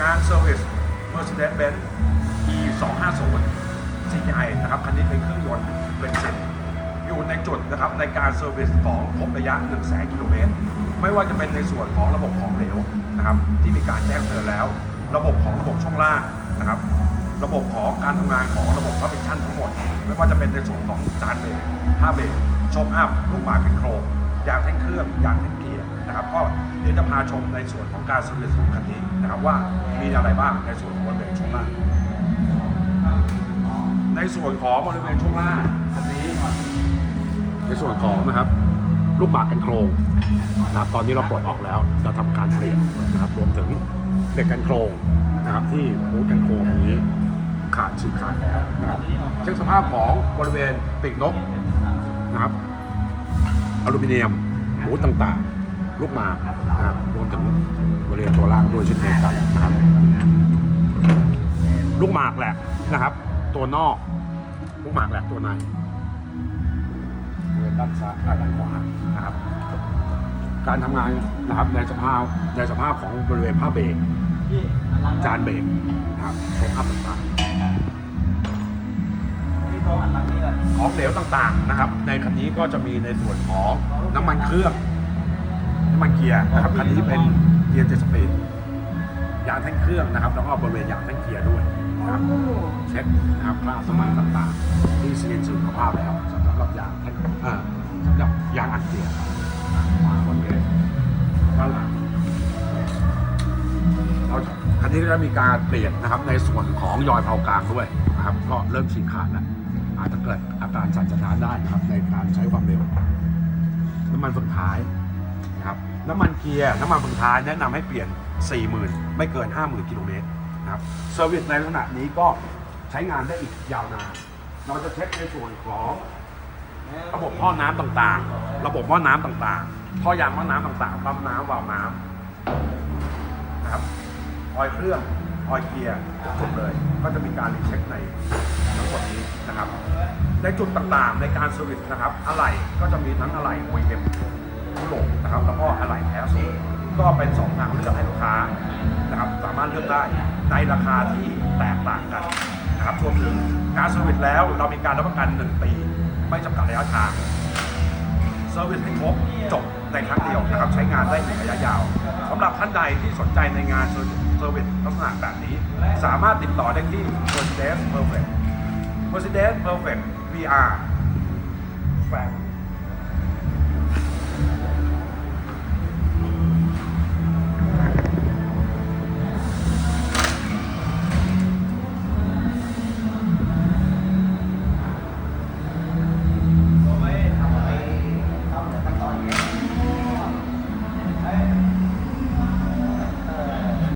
งาน Service Mercedes-Benz E 2 5 0 CI นะครับ คันนี้เป็นเครื่องยนต์เบนซินอยู่ในจุดนะครับในการเซอร์วิสของครบระยะ1 0 0 0 0กิโลเมตร ไม่ว่าจะเป็นในส่วนของระบบของเหลวนะครับ ที่มีการแจ้งเตือนแล้ว ระบบของระบบช่องล่างนะครับ ระบบของการทำงานของระบบฟังก์ชันทั้งหมด ไม่ว่าจะเป็นในส่วนของจานเบรกผ้าเบรกชคอัพลูกหมากเป็นโครงยางแท่งเครื่องยางแท่ง นะครับก็เดี๋ยวจะพาชมในส่วนของการเซอร์วิสของคันนี้นะครับว่ามีอะไรบ้างในส่วนของบริเวณช่วงล่างในส่วนของบริเวณช่วงล่างคันนี้ในส่วนของนะครับลูกหมากกันโครงนะครับตอนนี้เราปลดออกแล้วเราทำการเปลี่ยนนะครับรวมถึงเหล็กกันโครงนะครับที่มูดกันโครงตรงนี้ขาดฉีกขาดแล้วนะครับเช็คสภาพของบริเวณปีกนกนะครับอลูมิเนียมมูดต่างๆ ลูกหมากนะครับรวมถึงบริเวณตัวล่างด้วยเช่นเดียวกันนะครับลูกหมากแหละนะครับ ตัวนอกลูกหมากแหละตัวในบริเวณด้านซ้ายด้านขวานะครับการทำงานนะครับในสภาพในสภาพของบริเวณผ้าเบรกจานเบรกนะครับโชว์ภาพต่างๆของเหลวต่างๆนะครับ ในคันนี้ก็จะมีในส่วนของน้ำมันเครื่อง มันเกียร์นะครับคันนี้เป็นเกียร์เจ็ดสปีดยางแท่งเครื่องนะครับแล้วก็บริเวณยางแท่งเกียร์ด้วยนะครับเช็คนะครับคราบน้ำมันต่างๆ ที่ซีนสุขภาพแล้วสำหรับยางแท่งอ่าสำหรับยางอัดเกียร์บริเวณด้านหลังเราคันนี้ก็จะมีการเปลี่ยนนะครับในส่วนของยอยเผากลางด้วยนะครับก็เริ่มฉีกขาดแล้วอาจจะเกิดอาการสั่นสะท้านได้นะครับในการใช้ความเร็วน้ำมันเฟืองท้าย นะครับน้ำมันเกียร์น้ำมันเฟืองท้ายแนะนำให้เปลี่ยน 40,000 ไม่เกิน 50,000 กิโลเมตรนะครับเซอร์วิสในลักษณะนี้ก็ใช้งานได้อีกยาวนานเราจะเช็คในส่วนของระบบท่อน้ำต่างๆ ระบบหม้อน้ำต่างๆท่อยางหม้อน้ำต่างๆปั๊มน้ำวาล์วน้ำนะครับออยเครื่องออยเกียร์จบเลย ก็จะมีการรีเช็คในทั้งหมดนี้นะครับ ในจุดต่างๆในการเซอร์วิสนะครับอะไหล่ก็จะมีทั้งอะไหล่ OEM ยุโรปนะครับแล้วก็อะไหล่แท้สูงก็เป็นสองทางเลือกให้ลูกค้านะครับสามารถเลือกได้ในราคาที่แตกต่างกันนะครับรวมถึงการเซอร์วิสแล้วเรามีการรับประกัน 1 ปี ไม่จำกัดระยะทางเซอร์วิสให้ครบจบในครั้งเดียวนะครับใช้งานได้ในระยะยาวสำหรับท่านใดที่สนใจในงานเซอร์วิสลักษณะแบบนี้ สามารถติดต่อได้ที่ Mercedes Perfect Mercedes Perfect VR แฟน